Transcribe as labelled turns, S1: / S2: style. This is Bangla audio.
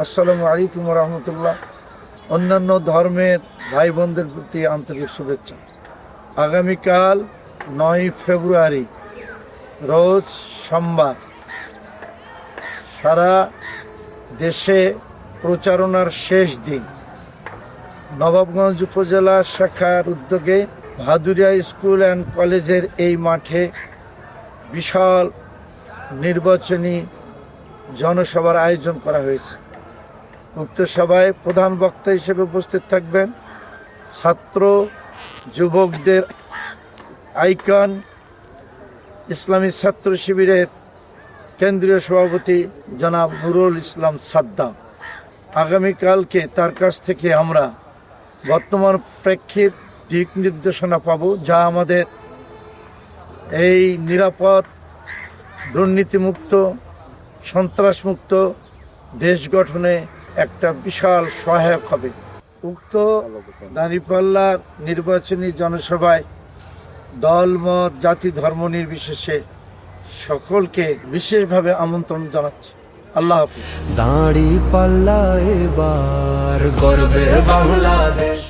S1: আসসালামু আলাইকুম রহমতুল্লাহ। অন্যান্য ধর্মের ভাই বোনদের প্রতি আন্তরিক শুভেচ্ছা। আগামীকাল নয় ফেব্রুয়ারি, রোজ সোমবার, সারা দেশে প্রচারণার শেষ দিন। নবাবগঞ্জ উপজেলা শাখার উদ্যোগে ভাদুরিয়া স্কুল অ্যান্ড কলেজের এই মাঠে বিশাল নির্বাচনী জনসভার আয়োজন করা হয়েছে। উক্ত সভায় প্রধান বক্তা হিসেবে উপস্থিত থাকবেন ছাত্র, যুবকদের আইকন, ইসলামী ছাত্র শিবিরের কেন্দ্রীয় সভাপতি জনাব নুরুল ইসলাম সাদ্দাম। আগামীকালকে তার কাছ থেকে আমরা বর্তমান প্রেক্ষিত দিক নির্দেশনা পাব, যা আমাদের এই নিরাপদ, দুর্নীতিমুক্ত, সন্ত্রাসমুক্ত দেশ গঠনে একটা বিশাল সহায়ক হবে। উক্ত দাঁড়িপাল্লার নির্বাচনী জনসভায় দল মত জাতি ধর্ম নির্বিশেষে সকলকে বিশেষভাবে আমন্ত্রণ জানাচ্ছি। আল্লাহ হাফিজ।
S2: দাঁড়িপাল্লা এবার গর্বের বাংলাদেশ।